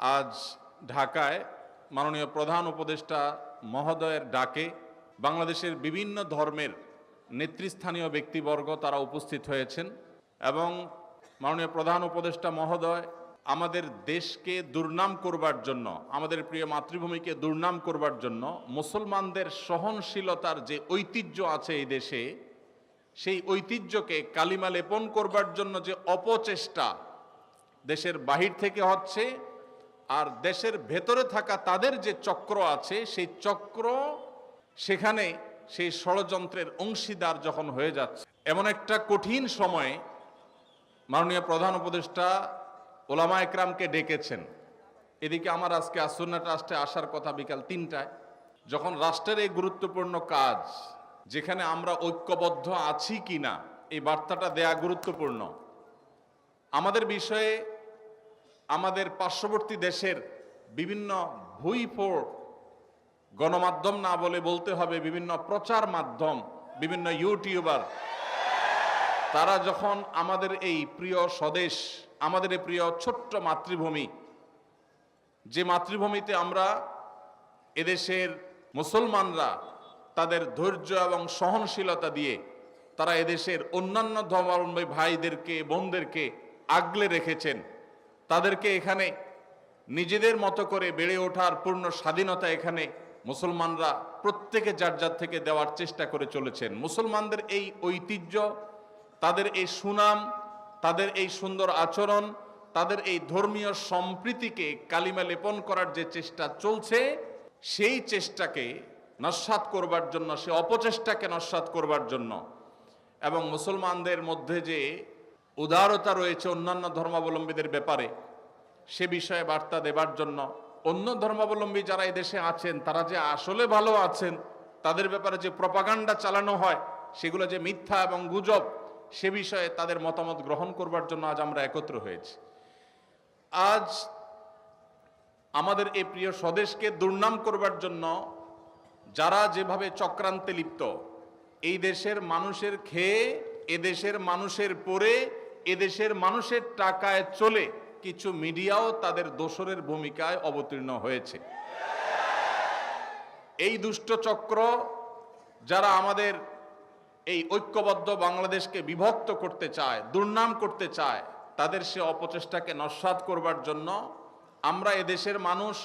আজ ঢাকায় মাননীয় প্রধান উপদেষ্টা মহোদয়ের ডাকে বাংলাদেশের বিভিন্ন ধর্মের নেতৃস্থানীয় ব্যক্তিবর্গ তারা উপস্থিত হয়েছেন এবং মাননীয় প্রধান উপদেষ্টা মহোদয় আমাদের দেশকে দুর্নাম করবার জন্য, আমাদের প্রিয় মাতৃভূমিকে দুর্নাম করবার জন্য, মুসলমানদের সহনশীলতার যে ঐতিহ্য আছে এই দেশে, সেই ঐতিহ্যকে কালিমা লেপন করবার জন্য যে অপচেষ্টা দেশের বাহির থেকে হচ্ছে আর দেশের ভেতরে থাকা তাদের যে চক্র আছে, সেই চক্র সেখানে সেই ষড়যন্ত্রের অংশীদার যখন হয়ে যাচ্ছে, এমন একটা কঠিন সময়ে মাননীয় প্রধান উপদেষ্টা ওলামা একরামকে ডেকেছেন। এদিকে আমার আজকে আসন্না ট্রাস্টে আসার কথা বিকাল তিনটায়, যখন রাষ্ট্রের এই গুরুত্বপূর্ণ কাজ, যেখানে আমরা ঐক্যবদ্ধ আছি কি না এই বার্তাটা দেয়া গুরুত্বপূর্ণ। আমাদের বিষয়ে আমাদের পার্শ্ববর্তী দেশের বিভিন্ন ভুইফোর গণমাধ্যম না বলে বলতে হবে, বিভিন্ন প্রচার মাধ্যম, বিভিন্ন ইউটিউবার, তারা যখন আমাদের এই প্রিয় স্বদেশ, আমাদের এই প্রিয় ছোট্ট মাতৃভূমি, যে মাতৃভূমিতে আমরা এদেশের মুসলমানরা তাদের ধৈর্য এবং সহনশীলতা দিয়ে তারা এদেশের অন্যান্য ধর্মাবলম্বী ভাইদেরকে, বোনদেরকে আগলে রেখেছেন। তাদেরকে এখানে নিজেদের মতো করে বেড়ে ওঠার পূর্ণ স্বাধীনতা এখানে মুসলমানরা প্রত্যেকে যার যার থেকে দেওয়ার চেষ্টা করে চলেছেন। মুসলমানদের এই ঐতিহ্য, তাদের এই সুনাম, তাদের এই সুন্দর আচরণ, তাদের এই ধর্মীয় সম্প্রীতিকে কালিমা লেপন করার যে চেষ্টা চলছে, সেই চেষ্টাকে নস্বাত করবার জন্য, সে অপচেষ্টাকে নস্বাত করবার জন্য এবং মুসলমানদের মধ্যে যে উদারতা রয়েছে অন্যান্য ধর্মাবলম্বীদের ব্যাপারে। সে বিষয়ে বার্তা দেবার জন্য অন্য ধর্মাবলম্বী যারা দেশে আছেন, তারা যে আসলে ভালো আছেন, তাদের ব্যাপারে যে প্রপাগান্ডা চালানো হয়, সেগুলো যে মিথ্যা এবং গুজব, সে বিষয়ে তাদের মতামত গ্রহণ করবার জন্য আজ আমরা একত্র হয়েছি। আজ আমাদের এই প্রিয় স্বদেশকে দুর্নাম করবার জন্য যারা যেভাবে চক্রান্তে লিপ্ত, এই দেশের মানুষের খেয়ে এদেশের মানুষের পরে এদেশের মানুষের টাকায় চলে কিছু মিডিয়াও তাদের দোসরের ভূমিকায় অবতীর্ণ হয়েছে। এই দুষ্ট চক্র যারা আমাদের এই ঐক্যবদ্ধ বাংলাদেশকে বিভক্ত করতে চায়, দুর্নাম করতে চায়, তাদের সে অপচেষ্টাকে নস্বাত করবার জন্য আমরা এদেশের মানুষ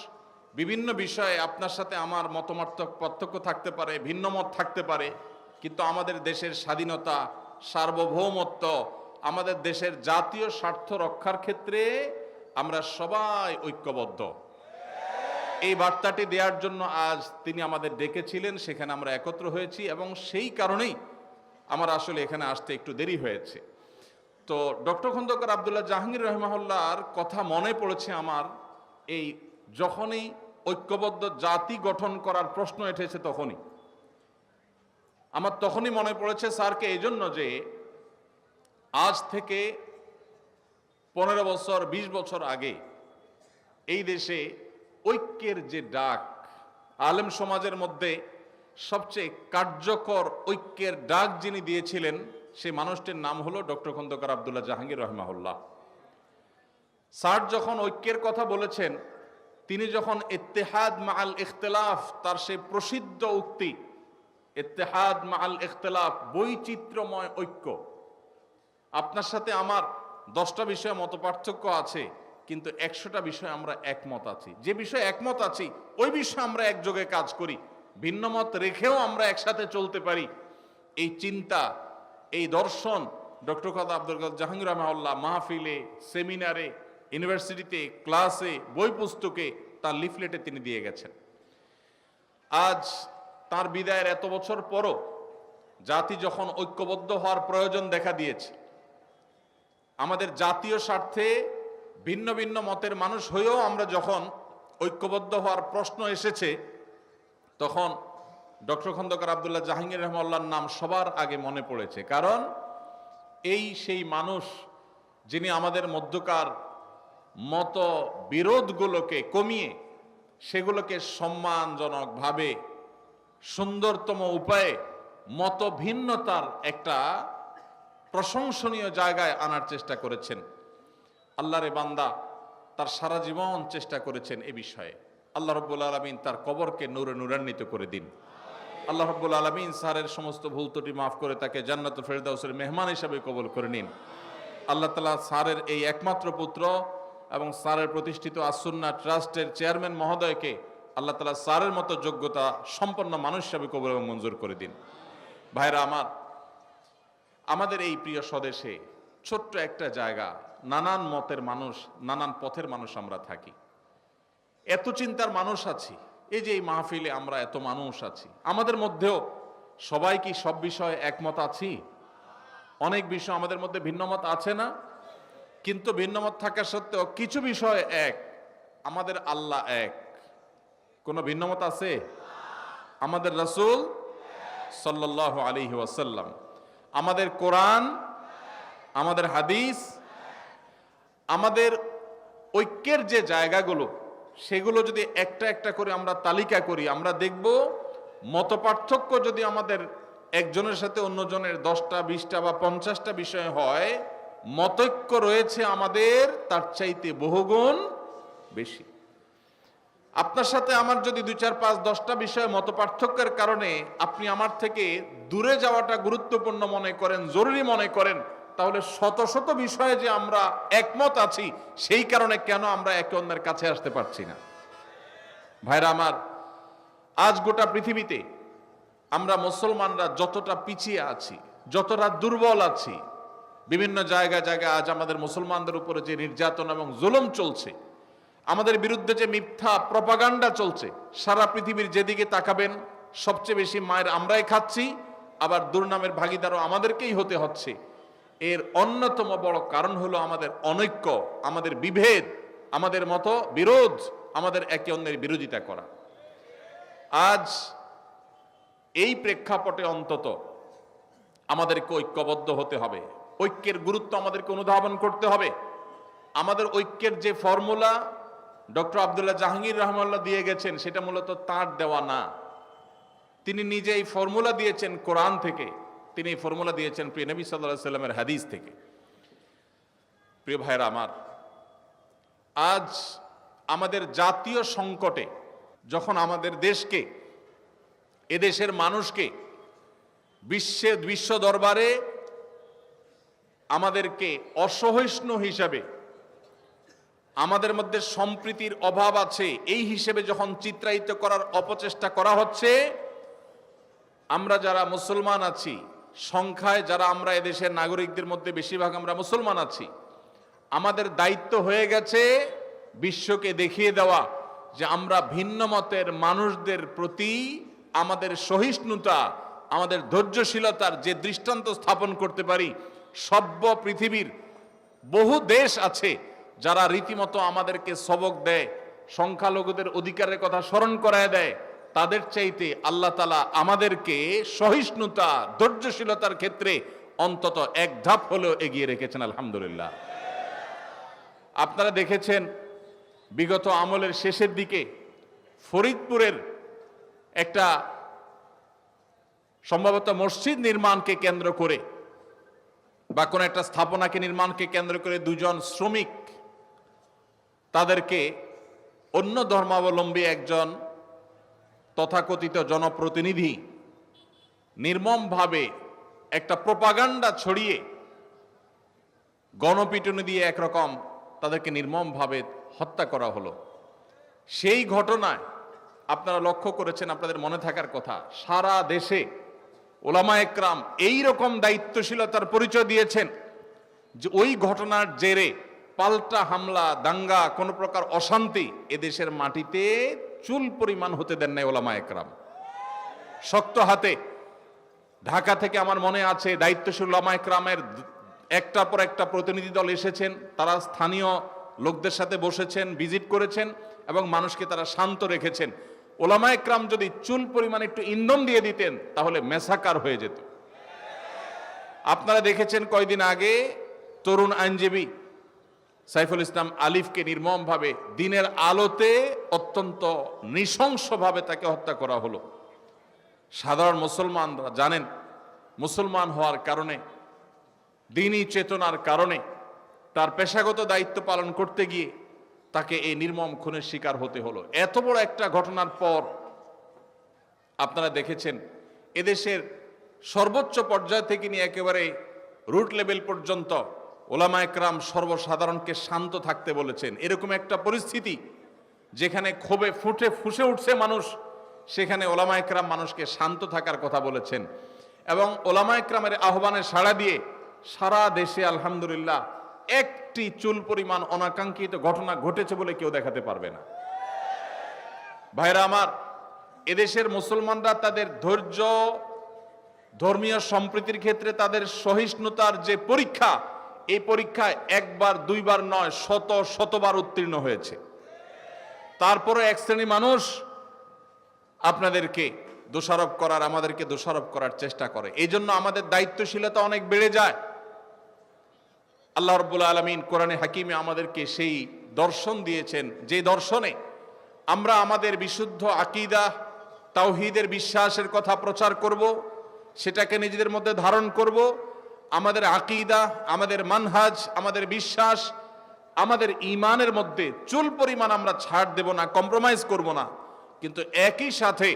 বিভিন্ন বিষয়ে আপনার সাথে আমার মতমার্থ পার্থক্য থাকতে পারে, ভিন্নমত থাকতে পারে, কিন্তু আমাদের দেশের স্বাধীনতা, সার্বভৌমত্ব আমাদের দেশের জাতীয় স্বার্থ রক্ষার ক্ষেত্রে আমরা সবাই ঐক্যবদ্ধ। এই বার্তাটি দেওয়ার জন্য আজ তিনি আমাদের ডেকেছিলেন, সেখানে আমরা একত্র হয়েছি এবং সেই কারণেই আমার আসলে এখানে আসতে একটু দেরি হয়েছে। তো ডক্টর খন্দকার আবদুল্লাহ জাহাঙ্গীর রহমাহুল্লাহর কথা মনে পড়েছে আমার, এই যখনই ঐক্যবদ্ধ জাতি গঠন করার প্রশ্ন এসেছে তখনই। আমার তখনই মনে পড়েছে স্যারকে এই জন্য যে আজ থেকে পনেরো বছর ২০ বছর আগে এই দেশে ঐক্যের যে ডাক, আলেম সমাজের মধ্যে সবচেয়ে কার্যকর ঐক্যের ডাক যিনি দিয়েছিলেন, সেই মানুষটির নাম হলো ডক্টর খন্দকার আবদুল্লাহ জাহাঙ্গীর রহমাহুল্লাহ। স্যার যখন ঐক্যের কথা বলেছেন, তিনি যখন ইত্তেহাদ মাল ইখতলাফ, তার সেই প্রসিদ্ধ উক্তি, ইত্তেহাদ মাল ইখতলাফ বৈচিত্র্যময় ঐক্য আপনার সাথে আমার দশটা বিষয়ে মত পার্থক্য আছে, কিন্তু একশোটা বিষয়ে আমরা একমত আছি। যে বিষয়ে একমত আছি, ওই বিষয়ে আমরা একযোগে কাজ করি। ভিন্ন মত রেখেও আমরা একসাথে চলতে পারি। এই চিন্তা, এই দর্শন, ডক্টর কাদ আব্দুল কাদ জাহাঙ্গীর রহমাল্লাহ মাহফিলে, সেমিনারে, ইউনিভার্সিটিতে, ক্লাসে, বই পুস্তকে তার লিফলেটে তিনি দিয়ে গেছেন। আজ তার বিদায়ের এত বছর পরও জাতি যখন ঐক্যবদ্ধ হওয়ার প্রয়োজন দেখা দিয়েছে আমাদের জাতীয় স্বার্থে ভিন্ন ভিন্ন মতের মানুষ হয়েও আমরা যখন ঐক্যবদ্ধ হওয়ার প্রশ্ন এসেছে, তখন ডক্টর খন্দকার আবদুল্লাহ জাহাঙ্গীর রহমাল্লার নাম সবার আগে মনে পড়েছে। কারণ এই সেই মানুষ যিনি আমাদের মধ্যকার মত বিরোধগুলোকে কমিয়ে সেগুলোকে সম্মানজনকভাবে সুন্দরতম উপায়ে মত ভিন্নতার একটা প্রশংসনীয় জায়গায় আনার চেষ্টা করেছেন। আল্লাহরে বান্দা, তার সারা জীবন চেষ্টা করেছেন এ বিষয়ে। আল্লাহ রব্বুল আলমিন তার কবরকে নূরে নূরান্বিত করে দিন। আল্লাহ রব্বুল আলমিন স্যারের সমস্ত ভুল ত্রুটি মাফ করে তাকে জান্নাত ফেরদাউসের মেহমান হিসাবে কবল করে নিন। আল্লাহ তালা স্যারের এই একমাত্র পুত্র এবং স্যারের প্রতিষ্ঠিত আসুন্না ট্রাস্টের চেয়ারম্যান মহোদয়কে আল্লাহ তালা স্যারের মতো যোগ্যতা সম্পন্ন মানুষ হিসাবে কবল এবং মঞ্জুর করে দিন। ভাইরা আমার আমাদের এই প্রিয় স্বদেশে ছোট্ট একটা জায়গা, নানান মতের মানুষ, নানান পথের মানুষ আমরা থাকি। এত চিন্তার মানুষ আছি, এই যে এই মাহফিলে আমরা এত মানুষ আছি। আমাদের মধ্যেও সবাই কি সব বিষয়ে একমত আছি? অনেক বিষয় আমাদের মধ্যে ভিন্নমত আছে না? কিন্তু ভিন্নমত থাকা সত্ত্বেও কিছু বিষয় এক, আমাদের আল্লাহ এক। কোনো ভিন্নমত আছে? আমাদের রসুল সাল্লাহ আলী ওয়াসাল্লাম। আমাদের কোরআন, আমাদের হাদিস, আমাদের ঐক্যের যে জায়গাগুলো, সেগুলো যদি একটা একটা করে আমরা তালিকা করি, আমরা দেখব মত পার্থক্য যদি আমাদের একজনের সাথে অন্যজনের দশটা, বিশটা বা পঞ্চাশটা বিষয় হয়, মতৈক্য রয়েছে আমাদের, তার চাইতে বহুগুণ বেশি। আপনার সাথে আমার যদি দুই চার পাঁচ দশটা বিষয়ে মত পার্থক্যের কারণে আপনি আমার থেকে দূরে যাওয়াটা গুরুত্বপূর্ণ মনে করেন, জরুরি মনে করেন, তাহলে শত শত বিষয়ে যে আমরা একমত আছি, সেই কারণে কেন আমরা একে অন্যের কাছে আসতে পারছি না? ভাইরা আমার, আজ গোটা পৃথিবীতে আমরা মুসলমানরা যতটা পিছিয়ে আছি, যতটা দুর্বল আছি, বিভিন্ন জায়গায় জায়গায় আজ আমাদের মুসলমানদের উপরে যে নির্যাতন এবং জুলুম চলছে আমাদের বিরুদ্ধে যে মিথ্যা প্রপাগান্ডা চলছে, সারা পৃথিবীর যেদিকে তাকাবেন, সবচেয়ে বেশি মায়ের আমরাই খাচ্ছি, আবার দুর্নামের ভাগিদারও আমাদেরকেই হতে হচ্ছে। এর অন্যতম বড় কারণ হলো আমাদের অনৈক্য, আমাদের বিভেদ, আমাদের মতো বিরোধ, আমাদের একে অন্যের বিরোধিতা করা। আজ এই প্রেক্ষাপটে অন্তত আমাদেরকে ঐক্যবদ্ধ হতে হবে। ঐক্যের গুরুত্ব আমাদেরকে অনুধাবন করতে হবে। আমাদের ঐক্যের যে ফর্মুলা ডক্টর আবদুল্লাহ জাহাঙ্গীর রহমাল্লাহ দিয়ে গেছেন, সেটা মূলত তার দেওয়া না। তিনি নিজে এই ফর্মুলা দিয়েছেন কোরআন থেকে। তিনি এই ফর্মুলা দিয়েছেন প্রিয় নবী সাল্লাহ সাল্লামের হাদিস থেকে। প্রিয় ভাইরা আমার, আজ আমাদের জাতীয় সংকটে যখন আমাদের দেশকে, এদেশের মানুষকে, বিশ্বে, বিশ্ব দরবারে আমাদেরকে অসহিষ্ণু হিসাবে আমাদের মধ্যে সম্প্রীতির অভাব আছে। এই হিসেবে যখন চিত্রায়িত করার অপচেষ্টা করা হচ্ছে, আমরা যারা মুসলমান আছি, সংখ্যায় যারা আমরা এদেশের নাগরিকদের মধ্যে বেশিরভাগ আমরা মুসলমান আছি, আমাদের দায়িত্ব হয়ে গেছে বিশ্বকে দেখিয়ে দেওয়া যে আমরা ভিন্ন মতের মানুষদের প্রতি আমাদের সহিষ্ণুতা, আমাদের ধৈর্যশীলতার যে দৃষ্টান্ত স্থাপন করতে পারি, সভ্য পৃথিবীর বহু দেশ আছে যারা রীতিমতো আমাদেরকে সবক দেয়, সংখ্যালঘুদের অধিকারের কথা স্মরণ করায় দেয়, তাদের চাইতে আল্লাহ তালা আমাদেরকে সহিষ্ণুতা, ধৈর্যশীলতার ক্ষেত্রে অন্তত এক ধাপ হলেও এগিয়ে রেখেছেন, আলহামদুলিল্লাহ। আপনারা দেখেছেন, বিগত আমলের শেষের দিকে ফরিদপুরের একটা সম্ভবত মসজিদ নির্মাণকে কেন্দ্র করে বা কোনো একটা স্থাপনাকে নির্মাণকে কেন্দ্র করে দুজন শ্রমিক তাদেরকে অন্য ধর্মাবলম্বী একজন তথাকথিত জনপ্রতিনিধি নির্মমভাবে একটা প্রপাগান্ডা ছড়িয়ে গণপিটুনি দিয়ে একরকম তাদেরকে নির্মমভাবে হত্যা করা হলো। সেই ঘটনায় আপনারা লক্ষ্য করেছেন, আপনাদের মনে থাকার কথা, সারা দেশে ওলামা একরাম এই রকম দায়িত্বশীলতার পরিচয় দিয়েছেন যে ওই ঘটনার জেরে পাল্টা হামলা, দাঙ্গা, কোনো প্রকার অশান্তি এদেশের মাটিতে চুল পরিমাণ হতে দেন নাই ওলামা একরাম। শক্ত হাতে। ঢাকা থেকে আমার মনে আছে দায়িত্বশীল ওলামা একরামের একটার পর একটা প্রতিনিধি দল এসেছেন, তারা স্থানীয় লোকদের সাথে বসেছেন, ভিজিট করেছেন এবং মানুষকে তারা শান্ত রেখেছেন। ওলামা একরাম যদি চুল পরিমাণ একটু ইন্ধন দিয়ে দিতেন, তাহলে মেসাকার হয়ে যেত। আপনারা দেখেছেন কয়দিন আগে তরুণ আইনজীবী সাইফুল ইসলাম আলিফকে নির্মমভাবে দিনের আলোতে অত্যন্ত নৃশংসভাবে তাকে হত্যা করা হলো। সাধারণ মুসলমানরা জানেন, মুসলমান হওয়ার কারণে, দিনই চেতনার কারণে, তার পেশাগত দায়িত্ব পালন করতে গিয়ে তাকে এই নির্মম খুনের শিকার হতে হলো। এত বড় একটা ঘটনার পর আপনারা দেখেছেন, এদেশের সর্বোচ্চ পর্যায় থেকে নিয়ে একেবারে রুট লেভেল পর্যন্ত ওলামা একরাম সর্বসাধারণকে শান্ত থাকতে বলেছেন। এরকম একটা পরিস্থিতি যেখানে ক্ষোভে ফুটে ফুসে উঠছে মানুষ, সেখানে ওলামা একরাম মানুষকে শান্ত থাকার কথা বলেছেন। এবং ওলামা একরামের আহ্বানে সাড়া দিয়ে সারা দেশে আলহামদুলিল্লাহ একটি চুল পরিমাণ অনাকাঙ্ক্ষিত ঘটনা ঘটেছে বলে কেউ দেখাতে পারবে না। ভাইরা আমার, এদেশের মুসলমানরা তাদের ধৈর্য, ধর্মীয় সম্প্রীতির ক্ষেত্রে তাদের সহিষ্ণুতার যে পরীক্ষা এই পরীক্ষায় একবার, দুইবার নয়, শত, শতবার উত্তীর্ণ হয়েছে। তারপরে এক শ্রেণি মানুষ আপনাদেরকে দোষারোপ করার, আমাদেরকে দোষারোপ করার চেষ্টা করে। এই জন্য আমাদের দায়িত্বশীলতা অনেক বেড়ে যায়। আল্লাহ রব্বুল আলমিন কোরআনে হাকিমে আমাদেরকে সেই দর্শন দিয়েছেন। যে দর্শনে আমরা আমাদের বিশুদ্ধ আকিদা, তাওহিদের বিশ্বাসের কথা প্রচার করব, সেটাকে নিজেদের মধ্যে ধারণ করব আমাদের আকিদা, আমাদের মানহাজ, আমাদের বিশ্বাস, আমাদের ইমানের মধ্যে চুল পরিমাণ আমরা ছাড় দেব না কম্প্রোমাইজ করব না। কিন্তু একই সাথে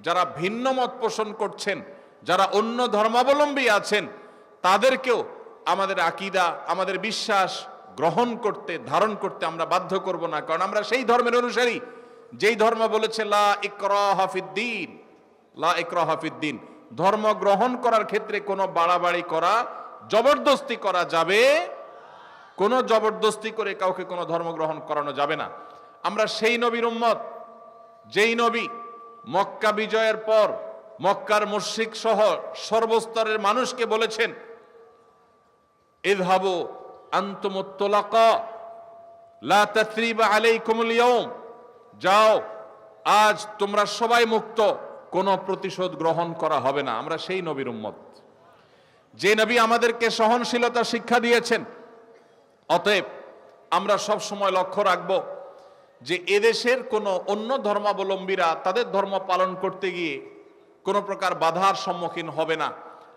যারা ভিন্ন মত পোষণ করছেন, যারা অন্য ধর্মাবলম্বী আছেন, তাদেরকেও আমাদের আকিদা, আমাদের বিশ্বাস গ্রহণ করতে, ধারণ করতে আমরা বাধ্য করব না। কারণ আমরা সেই ধর্মের অনুসারী। যেই ধর্ম বলেছে, লা ইকরাহাফিদ্দিন লা ইকরাহাফিদ্দিন ধর্ম গ্রহণ করার ক্ষেত্রে কোনো বাড়াবাড়ি করা, জবরদস্তি করা যাবে? কোনো জবরদস্তি করে কাউকে কোনো ধর্ম গ্রহণ করানো যাবে না। আমরা সেই নবীর উম্মত, যেই নবী মক্কা বিজয়ের পর মক্কার মুশরিক সহ সর্বস্তরের মানুষকে বলেছেন, ইযহাবু আনতুমুত তুলাকা লা আলাইকুমুল ইয়াউম। যাও, আজ তোমরা সবাই মুক্ত। কোনো প্রতিশোধ গ্রহণ করা হবে না। আমরা সেই নবীর উম্মত। যে নবী আমাদেরকে সহনশীলতা শিক্ষা দিয়েছেন, অতএব আমরা সব সময় লক্ষ্য রাখব যে এদেশের কোনো অন্য ধর্মাবলম্বীরা তাদের ধর্ম পালন করতে গিয়ে কোনো প্রকার বাধার সম্মুখীন হবে না।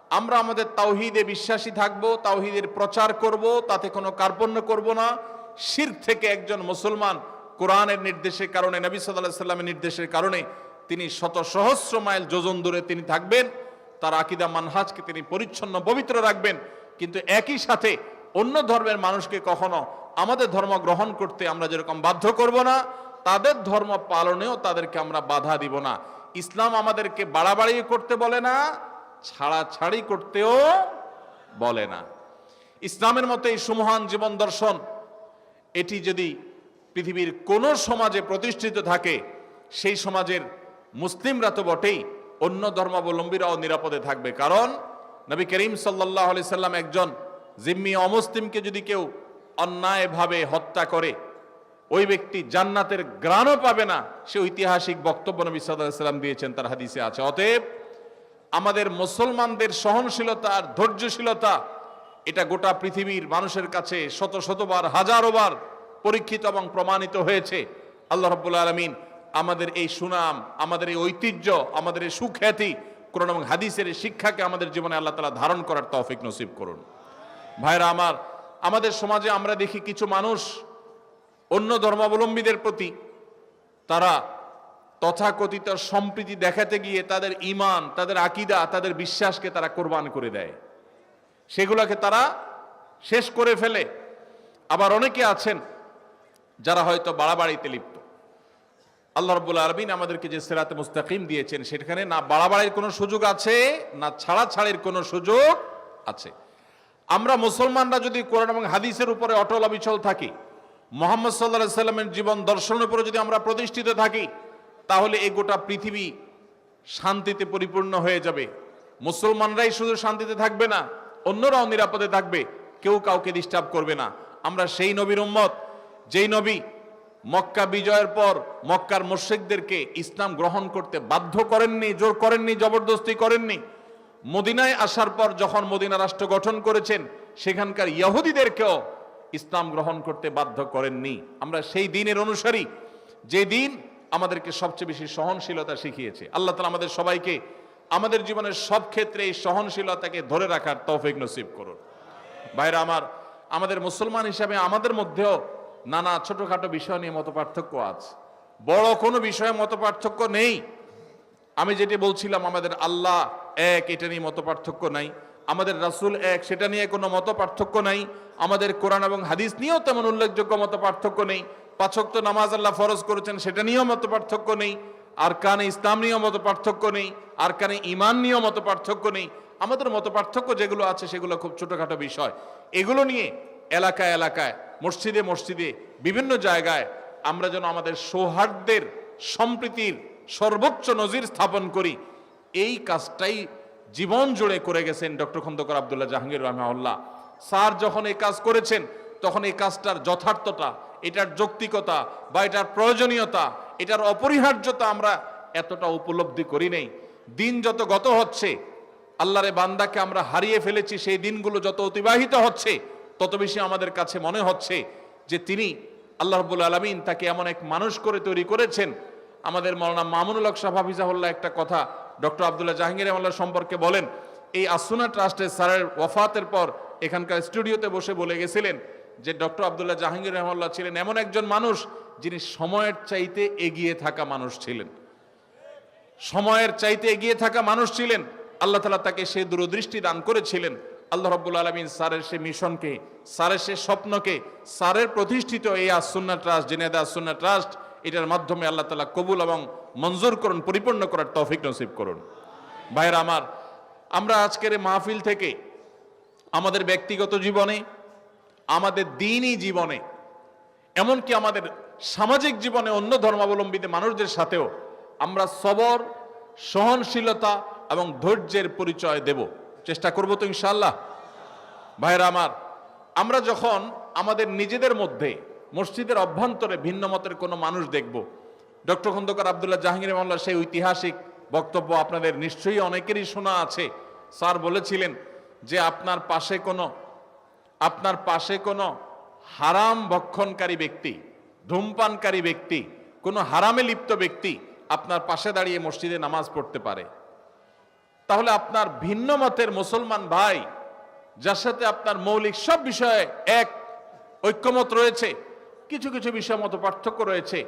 আমরা আমাদের তাওহিদে বিশ্বাসী থাকব, তাওহিদের প্রচার করব, তাতে কোনো কার্পণ্য করব না। শির থেকে একজন মুসলমান কোরআনের নির্দেশের কারণে, নবী সাল্লাহ সাল্লামের নির্দেশের কারণে তিনি শত সহস্র মাইল যোজন দূরে তিনি থাকবেন। তার আকিদা মানহাজকে তিনি পরিচ্ছন্ন, পবিত্র রাখবেন। কিন্তু একই সাথে অন্য ধর্মের মানুষকে কখনো আমাদের ধর্ম গ্রহণ করতে আমরা যেরকম বাধ্য করব না, তাদের ধর্ম পালনেও তাদেরকে আমরা বাধা দিব না। ইসলাম আমাদেরকে বাড়াবাড়ি করতে বলে না, ছাড়াছাড়ি করতেও বলে না। ইসলামের মতো এই সুমহান জীবন দর্শন, এটি যদি পৃথিবীর কোনো সমাজে প্রতিষ্ঠিত থাকে, সেই সমাজের মুসলিমরা তো বটেই অন্য ধর্মাবলম্বীরাও নিরাপদে থাকবে। কারণ নবী করিম সাল্লাহ আলি সাল্লাম একজন জিম্মি অমুসলিমকে যদি কেউ অন্যায়ভাবে হত্যা করে, ওই ব্যক্তি জান্নাতের গ্রাণও পাবে না। সে ঐতিহাসিক বক্তব্য নবী সাল্লাম দিয়েছেন, তার হাদিসে আছে। অতএব আমাদের মুসলমানদের সহনশীলতা আর ধৈর্যশীলতা, এটা গোটা পৃথিবীর মানুষের কাছে শত শতবার, হাজারো বার পরীক্ষিত এবং প্রমাণিত হয়েছে। আল্লাহ রব্বুল আলমিন আমাদের এই সুনাম, আমাদের এই ঐতিহ্য, আমাদের এই সুখ্যাতি কোরআন এবং হাদিসের এই শিক্ষাকে আমাদের জীবনে আল্লাহ তালা ধারণ করার তৌফিক নসিব করুন। ভাইরা আমার, আমাদের সমাজে আমরা দেখি কিছু মানুষ অন্য ধর্মাবলম্বীদের প্রতি তারা তথাকথিত সম্প্রীতি দেখাতে গিয়ে তাদের ইমান তাদের আকিদা, তাদের বিশ্বাসকে তারা কোরবান করে দেয়। সেগুলোকে তারা শেষ করে ফেলে। আবার অনেকে আছেন যারা হয়তো বাড়াবাড়িতে লিপ্ত। আল্লাহ রব্বুল আরবিন আমাদেরকে যে সেরাতে মুস্তাকিম দিয়েছেন, সেখানে না বাড়াবাড়ির কোনো সুযোগ আছে, না ছাড়া ছাড়ের কোনো সুযোগ আছে। আমরা মুসলমানরা যদি কোরআন এবং হাদিসের উপরে অটল অবিচল থাকি, মোহাম্মদ সাল্লাহ সাল্লামের জীবন দর্শনের উপরে যদি আমরা প্রতিষ্ঠিত থাকি, তাহলে এই গোটা পৃথিবী শান্তিতে পরিপূর্ণ হয়ে যাবে। মুসলমানরাই শুধু শান্তিতে থাকবে না, অন্যরাও নিরাপদে থাকবে, কেউ কাউকে ডিস্টার্ব করবে না। আমরা সেই নবীর উম্মত, যেই নবী মক্কা বিজয়ের পর মক্কার মুশ্রিকদেরকে ইসলাম গ্রহণ করতে বাধ্য করেননি, জোর করেননি, জবরদস্তি করেননি। মদিনায় আসার পর যখন মদিনা রাষ্ট্র গঠন করেছেন, সেখানকার ইহুদিদেরকেও ইসলাম গ্রহণ করতে বাধ্য করেননি। আমরা সেই দিনের অনুসারী, যে দিন আমাদেরকে সবচেয়ে বেশি সহনশীলতা শিখিয়েছে। আল্লাহ তালা আমাদের সবাইকে আমাদের জীবনের সব ক্ষেত্রে এই সহনশীলতাকে ধরে রাখার তৌফিক নসিব করুন। ভাইরা আমার, আমাদের মুসলমান হিসাবে আমাদের মধ্যেও নানা ছোটখাটো বিষয় নিয়ে মত পার্থক্য আছে। বড় কোনো বিষয়ে মত পার্থক্য নেই। আমি যেটি বলছিলাম, আমাদের আল্লাহ এক, এটা নিয়ে মত পার্থক্য নাই। আমাদের রাসূল এক, সেটা নিয়ে কোনো মত পার্থক্য নাই। আমাদের কোরআন এবং হাদিস নিয়েও তেমন উল্লেখযোগ্য মত পার্থক্য নেই। পাচক তো নামাজ আল্লাহ ফরজ করেছেন, সেটা নিয়েও মত পার্থক্য নেই। আর কানে ইসলাম নিয়েও মত পার্থক্য নেই। আর কানে ইমান নিয়েও মত পার্থক্য নেই। আমাদের মত পার্থক্য যেগুলো আছে, সেগুলো খুব ছোটখাটো বিষয়। এগুলো নিয়ে এলাকায় এলাকায় মসজিদে মসজিদে বিভিন্ন জায়গায় আমরা যেন আমাদের সৌহার্দ্যের সম্প্রীতির সর্বোচ্চ নজির স্থাপন করি। এই কাজটাই জীবন জুড়ে করে গেছেন ডক্টর খন্দকার আবদুল্লাহ জাহাঙ্গীর রহমাউল্লাহ স্যার যখন এই কাজ করেছেন, তখন এই কাজটার যথার্থতা, এটার যৌক্তিকতা বা এটার প্রয়োজনীয়তা, এটার অপরিহার্যতা আমরা এতটা উপলব্ধি করি নেই। দিন যত গত হচ্ছে, আল্লাহরে বান্দাকে আমরা হারিয়ে ফেলেছি, সেই দিনগুলো যত অতিবাহিত হচ্ছে তত বেশি আমাদের কাছে মনে হচ্ছে যে তিনি আল্লাহ রব্বুল আলমিন তাকে এমন এক মানুষ করে তৈরি করেছেন। আমাদের মৌলানা মামুনুল হক সাহ হাফিজাহুল্লাহ একটা কথা ডক্টর আবদুল্লাহ জাহাঙ্গীর আমল্লাহ সম্পর্কে বলেন, এই আসুনা ট্রাস্টের স্যারের ওয়াফাতের পর এখানকার স্টুডিওতে বসে বলে গেছিলেন যে ডক্টর আবদুল্লাহ জাহাঙ্গীর রহমাল্লাহ ছিলেন এমন একজন মানুষ যিনি সময়ের চাইতে এগিয়ে থাকা মানুষ ছিলেন। সময়ের চাইতে এগিয়ে থাকা মানুষ ছিলেন। আল্লাহ তালা তাকে সে দূরদৃষ্টি দান করেছিলেন। আল্লাহ রব্বুল আলমিন স্যারের সে মিশনকে, স্যারের সে স্বপ্নকে, স্যারের প্রতিষ্ঠিত এই আসুন্না ট্রাস্ট জেনেদা আসুন্না ট্রাস্ট, এটার মাধ্যমে আল্লাহ তালা কবুল এবং মঞ্জুর করুন, পরিপূর্ণ করার তৌফিক নসিব করুন। ভাইরা আমার, আমরা আজকের মাহফিল থেকে আমাদের ব্যক্তিগত জীবনে, আমাদের দিনই জীবনে, এমনকি আমাদের সামাজিক জীবনে অন্য ধর্মাবলম্বীদের মানুষদের সাথেও আমরা সবর, সহনশীলতা এবং ধৈর্যের পরিচয় দেব। চেষ্টা করব তো ইনশাল্লাহ ভাইরা আমার, আমরা যখন আমাদের নিজেদের মধ্যে মসজিদের অভ্যন্তরে ভিন্ন মতের কোনো মানুষ দেখব, ডক্টর খন্দকার আবদুল্লাহ জাহাঙ্গীর মামলা সেই ঐতিহাসিক বক্তব্য আপনাদের নিশ্চয়ই অনেকেরই শোনা আছে। স্যার বলেছিলেন যে আপনার পাশে কোনো, আপনার পাশে কোনো হারাম ভক্ষণকারী ব্যক্তি, ধূমপানকারী ব্যক্তি, কোনো হারামে লিপ্ত ব্যক্তি আপনার পাশে দাঁড়িয়ে মসজিদে নামাজ পড়তে পারে। তাহলে আপনার ভিন্ন মতের মুসলমান ভাই, যার সাথে আপনার মৌলিক সব বিষয়ে এক ঐক্যমত রয়েছে, কিছু কিছু বিষয় মতো পার্থক্য রয়েছে,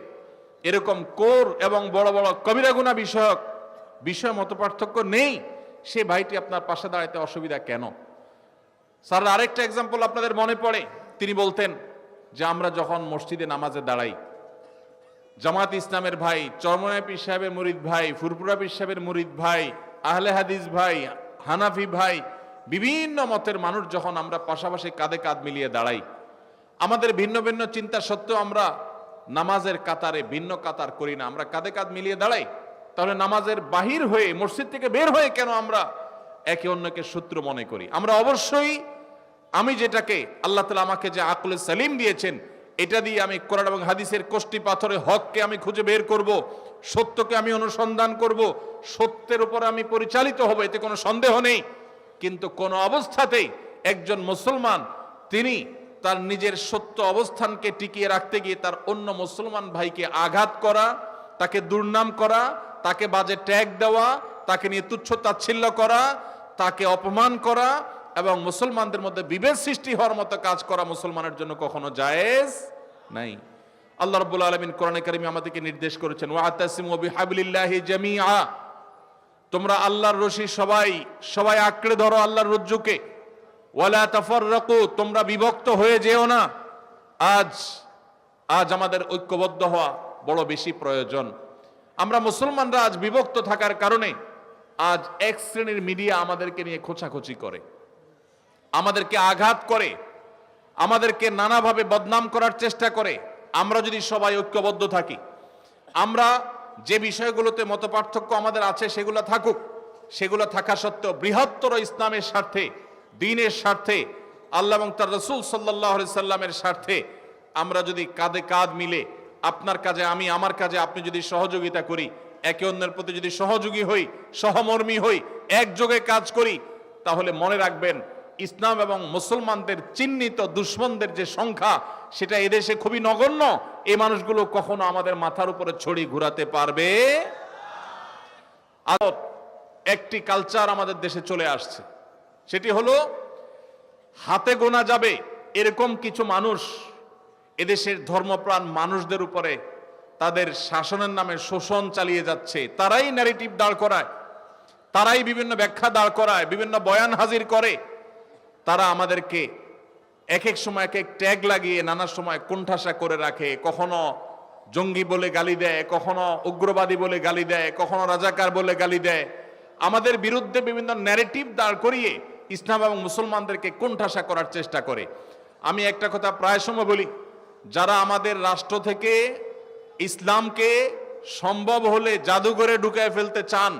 এরকম কোর এবং বড় বড় কবিরাগুনা বিষয়ক বিষয় মতো পার্থক্য নেই, সে ভাইটি আপনার পাশে দাঁড়াইতে অসুবিধা কেন? স্যার, আরেকটা এক্সাম্পল আপনাদের মনে পড়ে। তিনি বলতেন যে, আমরা যখন মসজিদে নামাজে দাঁড়াই জামাত ইসলামের ভাই চরমনায় সাহেবের মুরিদ ভাই ফুরপুরা পীর সাহেবের মুরিদ ভাই আহলে হাদিস ভাই, হানাফি ভাই, বিভিন্ন মতের মানুষ যখন আমরা পাশাপাশি কাঁধে কাঁধ মিলিয়ে দাঁড়াই, আমাদের ভিন্ন ভিন্ন চিন্তা সত্ত্বেও আমরা নামাজের কাতারে ভিন্ন কাতার করি না, আমরা কাঁধে কাঁধ মিলিয়ে দাঁড়াই, তাহলে নামাজের বাহির হয়ে, মসজিদ থেকে বের হয়ে কেন আমরা একে অন্যকে শত্রু মনে করি? আমরা অবশ্যই, আমি যেটাকে আল্লাহ তালা আমাকে যে আকলে সালিম দিয়েছেন এটা দিয়ে আমি কোরআন এবং হাদিসের কোষ্টি পাথরে হককে আমি খুঁজে বের করব, সত্যকে আমি অনুসন্ধান করব, সত্যের উপর আমি পরিচালিত হব, এতে কোনো সন্দেহ নেই। কিন্তু কোন অবস্থাতেই একজন মুসলমান, তিনি তার নিজের সত্য অবস্থানকে টিকিয়ে রাখতে গিয়ে তার অন্য মুসলমান ভাইকে আঘাত করা, তাকে দুর্নাম করা, তাকে বাজে ট্যাগ দেওয়া, তাকে নিয়ে তুচ্ছ তাচ্ছিল্য করা, তাকে অপমান করা এবং মুসলমানদের মধ্যে বিভেদ সৃষ্টি হওয়ার মতো কাজ করা মুসলমানের জন্য কখনো জায়েজ নাই। আল্লাহ রাব্বুল আলামিন কোরআনে কারিমে আমাদেরকে নির্দেশ করেছেন, ওয়াতাসিমু বিহাবলিল্লাহি জামিআ। তোমরা আল্লাহর রশি সবাই সবাই আঁকড়ে ধরো আল্লাহর রজ্জুকে। ওয়ালা তাফাররাকু, তোমরা বিভক্ত হয়ে যেও না। আজ আজ আমাদের ঐক্যবদ্ধ হওয়া বড় বেশি প্রয়োজন। আমরা মুসলমানরা আজ বিভক্ত থাকার কারণে আজ এক শ্রেণির মিডিয়া আমাদেরকে নিয়ে খোঁচাখুচি করে। আমাদেরকে আঘাত করে, আমাদেরকে নানাভাবে বদনাম করার চেষ্টা করে, আমরা যদি সবাই ঐক্যবদ্ধ থাকি, আমরা যে বিষয়গুলোতে মতপার্থক্য আমাদের আছে সেগুলো থাকুক, সেগুলো থাকা সত্ত্বেও বৃহত্তর ইসলামের স্বার্থে, দিনের স্বার্থে, আল্লাহ এবং তার রসুল সাল্লাহ সাল্লামের স্বার্থে আমরা যদি কাঁধে কাঁধ মিলে আপনার কাজে, আমি আমার কাজে আপনি যদি সহযোগিতা করি, একে অন্যের প্রতি যদি সহযোগী হই, সহমর্মী হই, একযোগে কাজ করি, তাহলে মনে রাখবেন ইসলাম এবং মুসলমানদের চিহ্নিত দুশ্মনদের যে সংখ্যা, সেটা এদেশে খুবই নগণ্য। এই মানুষগুলো কখনো আমাদের মাথার উপরে ছড়ি ঘুরাতে পারবে? আদত একটি কালচার আমাদের দেশে চলে আসছে। সেটি হলো, হাতে গোনা যাবে এরকম কিছু মানুষ এদেশের ধর্মপ্রাণ মানুষদের উপরে তাদের শাসনের নামে শোষণ চালিয়ে যাচ্ছে। তারাই ন্যারেটিভ দাঁড় করায়, তারাই বিভিন্ন ব্যাখ্যা দাঁড় করায়, বিভিন্ন বয়ান হাজির করে। তারা আমাদেরকে এক এক সময় এক এক ট্যাগ লাগিয়ে নানা সময় কোণঠাসা করে রাখে, কখনো জঙ্গি বলে গালি দেয়, কখনো উগ্রবাদী বলে গালি দেয়, কখনো রাজাকার বলে গালি দেয়। আমাদের বিরুদ্ধে বিভিন্ন ন্যারেটিভ দাঁড় করিয়ে ইসলাম এবং মুসলমানদেরকে কোণঠাসা করার চেষ্টা করে। আমি একটা কথা প্রায় সময় বলি, যারা আমাদের রাষ্ট্র থেকে ইসলামকে সম্ভব হলে জাদুঘরে ঢুকায় ফেলতে চান,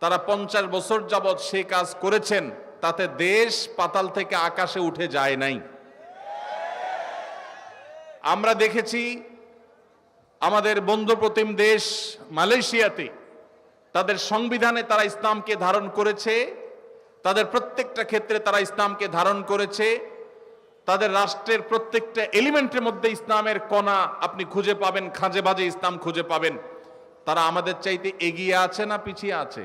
তারা পঞ্চাশ বছর যাবৎ সে কাজ করেছেন। তাতে দেশ পাতাল থেকে আকাশে উঠে যায় নাই। আমরা দেখেছি আমাদের বন্ধুপ্রতিম দেশ মালয়েশিয়াতে তাদের সংবিধানে তারা ইসলামকে ধারণ করেছে, তাদের প্রত্যেকটা ক্ষেত্রে তারা ইসলামকে ধারণ করেছে, তাদের রাষ্ট্রের প্রত্যেকটা এলিমেন্টের মধ্যে ইসলামের কণা আপনি খুঁজে পাবেন, খাঁজে বাজে ইসলাম খুঁজে পাবেন। তারা আমাদের চাইতে এগিয়ে আছে না পিছিয়ে আছে?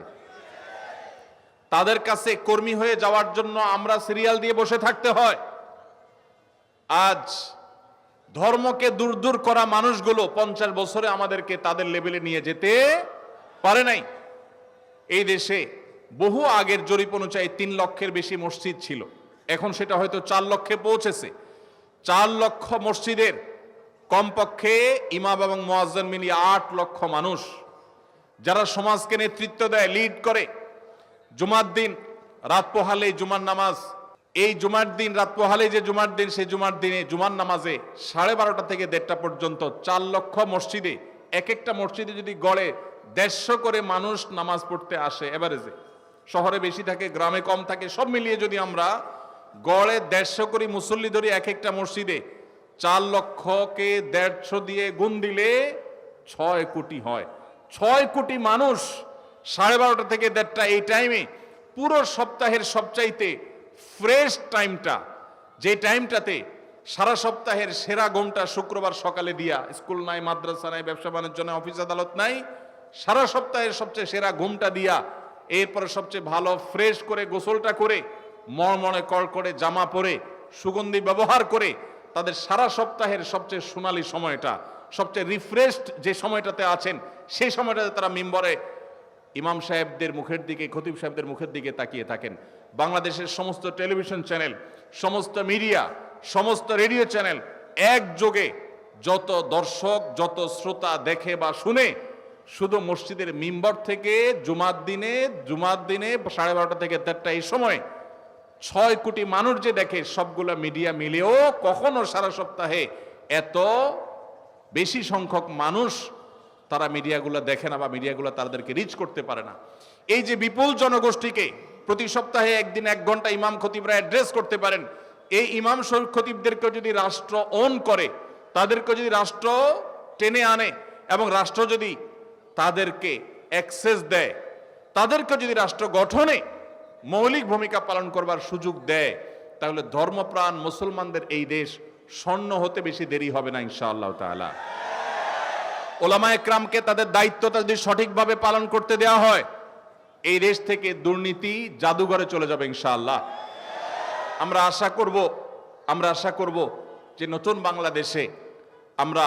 তাদের কাছে কর্মী হয়ে যাওয়ার জন্য আমরা সিরিয়াল দিয়ে বসে থাকতে হয়। আজ ধর্মকে দূর দূর করা মানুষগুলো পঞ্চাশ বছরে আমাদেরকে তাদের লেভেলে নিয়ে যেতে পারে নাই। এই দেশে বহু আগের জরিপ অনুযায়ী তিন লক্ষের বেশি মসজিদ ছিল। এখন সেটা হয়তো চার লক্ষে পৌঁছেছে। চার লক্ষ মসজিদের কমপক্ষে ইমাম এবং মোয়াজ্জেন মিলিয়ে আট লক্ষ মানুষ, যারা সমাজকে নেতৃত্ব দেয় লিড করে জুমার দিন, রাত পোহালে জুমার নামাজ। এই জুমার দিন, রাত পোহালে যে জুমার দিন, সেই জুমার দিনে জুমার নামাজে সাড়ে বারোটা থেকে দেড়টা পর্যন্ত চার লক্ষ মসজিদে, এক একটা মসজিদে যদি গড়ে দেড়শো করে মানুষ নামাজ পড়তে আসে এভারেজে শহরে বেশি থাকে, গ্রামে কম থাকে, সব মিলিয়ে যদি আমরা গড়ে দেড়শো করে মুসল্লি ধরি এক একটা মসজিদে, চার লক্ষকে দেড়শো দিয়ে গুণ দিলে ছয় কোটি হয়। ছয় কোটি মানুষ সাড়ে বারোটা থেকে দেড়টা, এই টাইমে পুরো সপ্তাহের সবচাইতে ফ্রেশ টাইমটা যে টাইমটাতে সারা সপ্তাহের সেরা ঘুমটা শুক্রবার সকালে দিয়া স্কুল নাই, মাদ্রাসা নাই, ব্যবসা বাণিজ্য নাই অফিস আদালত নাই, সারা সপ্তাহের সবচেয়ে সেরা ঘুমটা দিয়া, এরপরে সবচেয়ে ভালো ফ্রেশ করে গোসলটা করে মনে কল করে জামা পরে, সুগন্ধি ব্যবহার করে, তাদের সারা সপ্তাহের সবচেয়ে সোনালি সময়টা, সবচেয়ে রিফ্রেশড যে সময়টাতে আছেন, সেই সময়টাতে তারা মিম্বরে ইমাম সাহেবদের মুখের দিকে, খতিব সাহেবদের মুখের দিকে তাকিয়ে থাকেন। বাংলাদেশের সমস্ত টেলিভিশন চ্যানেল, সমস্ত মিডিয়া, সমস্ত রেডিও চ্যানেল একযোগে যত দর্শক, যত শ্রোতা দেখে বা শুনে শুধু মসজিদের মিম্বর থেকে জুমার দিনে জুমার দিনে সাড়ে বারোটা থেকে দেড়টা এই সময় ছয় কোটি মানুষ যে দেখে সবগুলো মিডিয়া মিলেও কখনো সারা সপ্তাহে এত বেশি সংখ্যক মানুষ তারা মিডিয়াগুলো দেখে না বা মিডিয়াগুলো তাদেরকে রিচ করতে পারে না। এই যে বিপুল জনগোষ্ঠীকে প্রতি সপ্তাহে একদিন এক ঘণ্টা ইমাম খতিবরা অ্যাড্রেস করতে পারেন, এই ইমাম শরীফ খতিবদেরকে যদি রাষ্ট্র অন করে তাদেরকে যদি রাষ্ট্র টেনে আনে এবং রাষ্ট্র যদি তাদেরকে অ্যাক্সেস দেয় তাদেরকে যদি রাষ্ট্র গঠনে মৌলিক ভূমিকা পালন করবার সুযোগ দেয়, তাহলে ধর্মপ্রাণ মুসলমানদের এই দেশ স্বর্ণ হতে বেশি দেরি হবে না ইনশাআল্লাহ তাআলা। ওলামা একরামকে তাদের দায়িত্বটা যদি সঠিকভাবে পালন করতে দেওয়া হয়, এই দেশ থেকে দুর্নীতি জাদুঘরে চলে যাবে ইনশাআল্লাহ। আমরা আশা করব, আমরা আশা করব যে নতুন বাংলাদেশে আমরা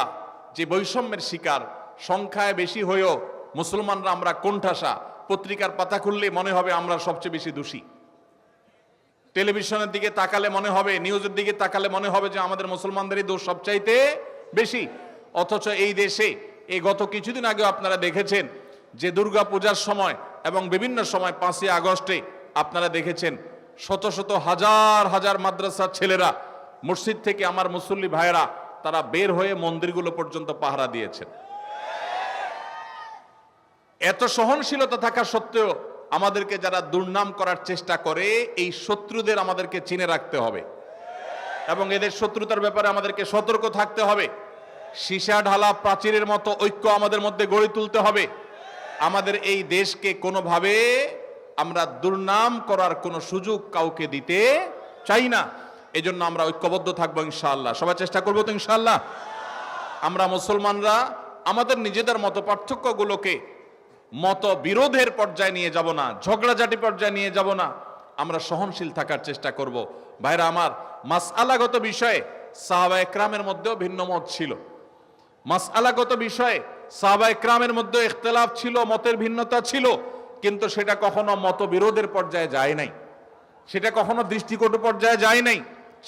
যে বৈষম্যের শিকার, সংখ্যায় বেশি হয়েও মুসলমানরা আমরা কোণঠাসা, পত্রিকার পাতা খুললে মনে হবে আমরা সবচেয়ে বেশি দোষী। টেলিভিশনের দিকে তাকালে মনে হবে, নিউজের দিকে তাকালে মনে হবে যে আমাদের মুসলমানদেরই দোষ সবচাইতে বেশি। অথচ এই দেশে এই গত কিছুদিন আগে আপনারা দেখেছেন যে দুর্গা পূজার সময় এবং বিভিন্ন সময় পাঁচই আগস্টে আপনারা দেখেছেন শত শত হাজার হাজার মাদ্রাসার ছেলেরা মসজিদ থেকে আমার মুসল্লি ভাইয়েরা তারা বের হয়ে মন্দিরগুলো পর্যন্ত পাহারা দিয়েছেন। এত সহনশীলতা থাকা সত্ত্বেও আমাদেরকে যারা দুর্নাম করার চেষ্টা করে, এই শত্রুদের আমাদেরকে চিনে রাখতে হবে। এবং এদের শত্রুতার ব্যাপারে আমাদেরকে সতর্ক থাকতে হবে। সীসা ঢালা প্রাচীরের মতো ঐক্য আমাদের মধ্যে গড়ে তুলতে হবে। আমাদের এই দেশকে কোনোভাবে আমরা দুর্নাম করার কোনো সুযোগ কাউকে দিতে চাই না। এজন্য আমরা ঐক্যবদ্ধ থাকব ইনশাআল্লাহ। সবাই চেষ্টা করব তো ইনশাআল্লাহ? আমরা মুসলমানরা আমাদের নিজেদের মতো পার্থক্যগুলোকে মত বিরোধের পর্যায়ে নিয়ে যাব না, ঝগড়াঝাটি পর্যায়ে নিয়ে যাব না। আমরা সহনশীল থাকার চেষ্টা করব। ভাইরা, আমার মাসআলাগত বিষয়ে সাহাবা একরামের মধ্যেও ভিন্ন মত ছিল। মাসআলাগত বিষয়ে সাহাবা একরামের মধ্যে ইখতলাফ ছিল, মতের ভিন্নতা ছিল, কিন্তু সেটা কখনো মতবিরোধের পর্যায়ে যায় নাই। সেটা কখনো দৃষ্টিকটু পর্যায়ে যায় নাই।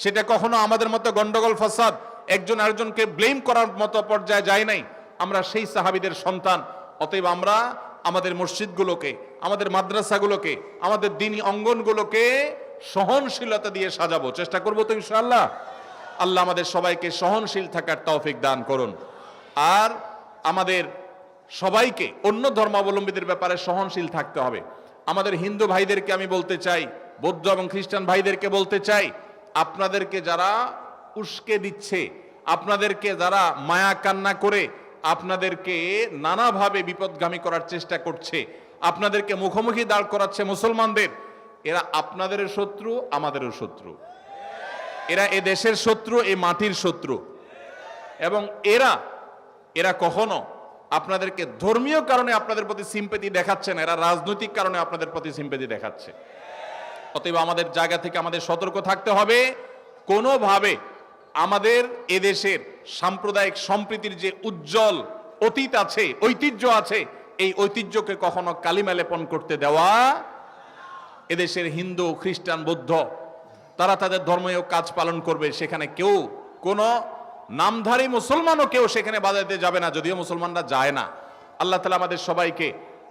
সেটা কখনো আমাদের মতো গন্ডগোল, ফাসাদ, একজন আরেকজনকে ব্লেম করার মতো পর্যায়ে যায় নাই। আমরা সেই সাহাবিদের সন্তান, অতএব আমরা আমাদের মসজিদগুলোকে, আমাদের মাদ্রাসাগুলোকে, আমাদের দিনী অঙ্গনগুলোকে সহনশীলতা দিয়ে সাজাবো। চেষ্টা করব তো ইনশাআল্লাহ। আল্লাহ আমাদের সবাইকে সহনশীল থাকার তৌফিক দান করুন। আর আমাদের সবাইকে অন্য ধর্মাবলম্বীদের ব্যাপারে সহনশীল থাকতে হবে। আমাদের হিন্দু ভাইদেরকে আমি বলতে চাই, বৌদ্ধ এবং খ্রিস্টান ভাইদেরকে বলতে চাই, আপনাদেরকে যারা উস্কে দিচ্ছে, আপনাদেরকে যারা মায়া কান্না করে, আপনাদেরকে নানাভাবে বিপদগামী করার চেষ্টা করছে, আপনাদেরকে মুখোমুখি দাঁড় করাচ্ছে মুসলমানদের, এরা আপনাদেরও শত্রু, আমাদেরও শত্রু। এরা এ দেশের শত্রু, এ মাটির শত্রু। এবং এরা এরা কখনো আপনাদেরকে ধর্মীয় কারণে আপনাদের প্রতি সিম্পেতি দেখাচ্ছে না, এরা রাজনৈতিক কারণে আপনাদের প্রতি সিম্পেতি দেখাচ্ছে। অতএব আমাদের জায়গা থেকে আমাদের সতর্ক থাকতে হবে। কোনোভাবে আমাদের এদেশের সাম্প্রদায়িক সম্প্রীতির যে উজ্জ্বল অতীত আছে, ঐতিহ্য আছে, এই ঐতিহ্যকে কখনো কালিমা লেপন করতে দেওয়া এদেশের হিন্দু, খ্রিস্টান, বৌদ্ধ, তারা তাদের ধর্মীয় কাজ পালন করবে, সেখানে কেউ কোনো নামধারী মুসলমানও কেউ সেখানে বাজাইতে যাবে না, যদিও মুসলমানরা যায় না। আল্লাহ তালা আমাদের সবাইকে,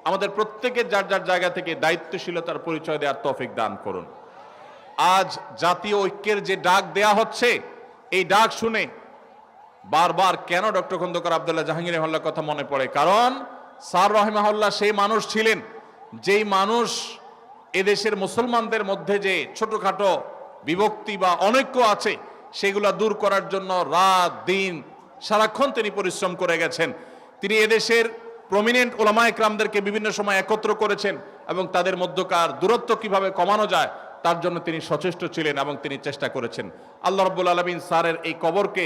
আমাদের প্রত্যেকের যার যার জায়গা থেকে দায়িত্বশীলতার পরিচয় দেওয়ার তৌফিক দান করুন। আজ জাতীয় ঐক্যের যে ডাক দেয়া হচ্ছে, এই ডাক শুনে বারবার কেন ডক্টর খন্দকার আবদুল্লাহ জাহাঙ্গীর রহমাল্লার কথা মনে পড়ে? কারণ সার রহিমাহুল্লাহ সেই মানুষ ছিলেন, যেই মানুষ এদেশের মুসলমানদের মধ্যে যে ছোটখাটো বিভক্তি বা অনৈক্য আছে সেগুলা দূর করার জন্য রাত, দিন, সারাক্ষণ তিনি পরিশ্রম করে গেছেন। তিনি এদেশের প্রমিনেন্ট ওলামা একরামদেরকে বিভিন্ন সময় একত্র করেছেন এবং তাদের মধ্যকার দূরত্ব কীভাবে কমানো যায়, তার জন্য তিনি সচেষ্ট ছিলেন এবং তিনি চেষ্টা করেছেন। আল্লাহ রব্বুল আলমিন স্যারের এই কবরকে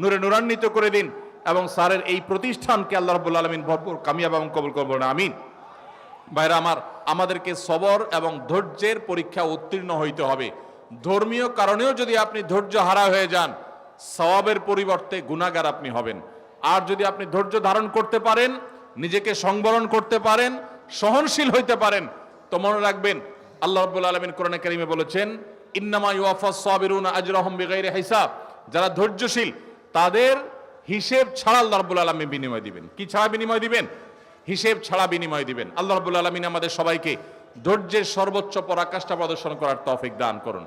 নূরে নূরান্বিত করে দিন এবং স্যারের এই প্রতিষ্ঠানকে আল্লাহ রব্বুল আলমিন ভরপুর, কামিয়াব এবং কবুল না আমিন। ভাইরা আমার, আমাদেরকে সবর এবং ধৈর্যের পরীক্ষা উত্তীর্ণ হইতে হবে। ধর্মীয় কারণেও যদি আপনি ধৈর্য হারা হয়ে যান সওয়াবের পরিবর্তে গুণাগার আপনি হবেন। আর যদি আপনি ধৈর্য ধারণ করতে পারেন, নিজেকে সংবরণ করতে পারেন, সহনশীল হইতে পারেন, তো মনে রাখবেন, আল্লাহ রাব্বুল আলামিন কোরআনে কারিমে বলেছেন, ইন্নামা ইউয়াফাস সাবিরুনা আজরাহুম বিগাইরি হিসাব। যারা ধৈর্যশীল, তাদের হিসেব ছাড়া আল্লাহ রাব্বুল আলামিন বিনিময় দিবেন। কি ছাড়া বিনিময় দিবেন? হিসেব ছাড়া বিনিময় দিবেন। আল্লাহ রাব্বুল আলামিন আমাদের সবাইকে ধৈর্যের সর্বোচ্চ পরাকাষ্ঠা প্রদর্শন করার তফিক দান করুন।